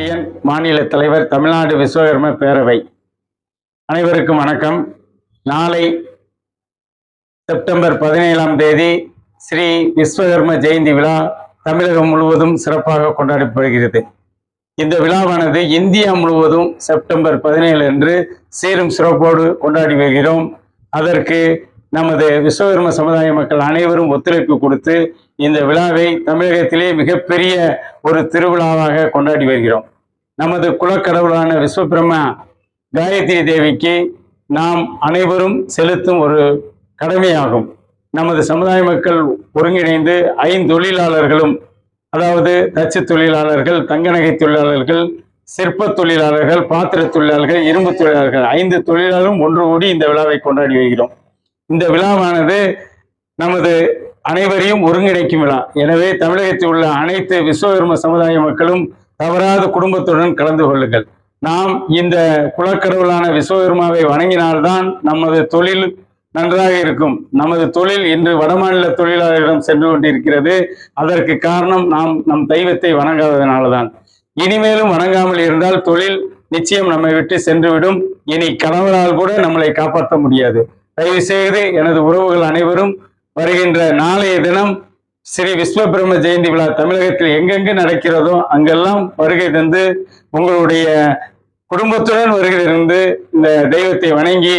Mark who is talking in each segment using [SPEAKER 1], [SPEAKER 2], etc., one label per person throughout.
[SPEAKER 1] பாண்டியன் மாநில தலைவர் தமிழ்நாடு விஸ்வகர்ம பேரவை. அனைவருக்கும் வணக்கம். நாளை செப்டம்பர் பதினேழாம் தேதி ஸ்ரீ விஸ்வகர்ம ஜெயந்தி விழா தமிழகம் முழுவதும் சிறப்பாக கொண்டாடப்படுகிறது. இந்த விழாவானது இந்தியா முழுவதும் செப்டம்பர் பதினேழு அன்று சீரும் சிறப்போடு கொண்டாடி வருகிறோம். அதற்கு நமது விஸ்வகர்ம சமுதாய மக்கள் அனைவரும் ஒத்துழைப்பு கொடுத்து இந்த விழாவை தமிழகத்திலே மிகப்பெரிய ஒரு திருவிழாவாக கொண்டாடி வருகிறோம். நமது குலக்கடவுளான விஸ்வபிரம்மா காயத்ரி தேவிக்கு நாம் அனைவரும் செலுத்தும் ஒரு கடமையாகும். நமது சமுதாய மக்கள் ஒருங்கிணைந்து ஐந்தொழிலாளர்களும் அதாவது தச்சு தொழிலாளர்கள் தங்கநகை தொழிலாளர்கள் சிற்ப தொழிலாளர்கள் பாத்திர தொழிலாளர்கள் இரும்பு தொழிலாளர்கள் ஐந்து தொழிலாளரும் ஒன்று கூடி இந்த விழாவை கொண்டாடி வருகிறோம். இந்த விழாவானது நமது அனைவரையும் ஒருங்கிணைக்கும் விழா. எனவே தமிழகத்தில் உள்ள அனைத்து விஸ்வகர்ம சமுதாய மக்களும் தவறாத குடும்பத்துடன் கலந்து கொள்ளுங்கள். நாம் இந்த குலக்கடவுளான விஸ்வகர்மாவை வணங்கினால்தான் நமது தொழில் நன்றாக இருக்கும். நமது தொழில் இன்று வடமாநில தொழிலாளர்களிடம் சென்று கொண்டிருக்கிறது. அதற்கு காரணம் நாம் நம் தெய்வத்தை வணங்காததனால்தான். இனிமேலும் வணங்காமல் இருந்தால் தொழில் நிச்சயம் நம்மை விட்டு சென்றுவிடும். இனி கணவரால் கூட நம்மளை காப்பாற்ற முடியாது. தயவு செய்து எனது உறவுகள் அனைவரும் வருகின்ற நாளைய தினம் ஸ்ரீ விஸ்வபிரம்ம ஜெயந்தி விழா தமிழகத்தில் எங்கெங்கு நடக்கிறதோ அங்கெல்லாம் வருகை தந்து உங்களுடைய குடும்பத்துடன் வருகை இருந்து இந்த தெய்வத்தை வணங்கி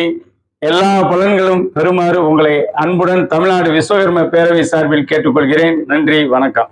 [SPEAKER 1] எல்லா பலன்களும் பெறுமாறு உங்களை அன்புடன் தமிழ்நாடு விஸ்வகர்ம பேரவை சார்பில் கேட்டுக்கொள்கிறேன். நன்றி வணக்கம்.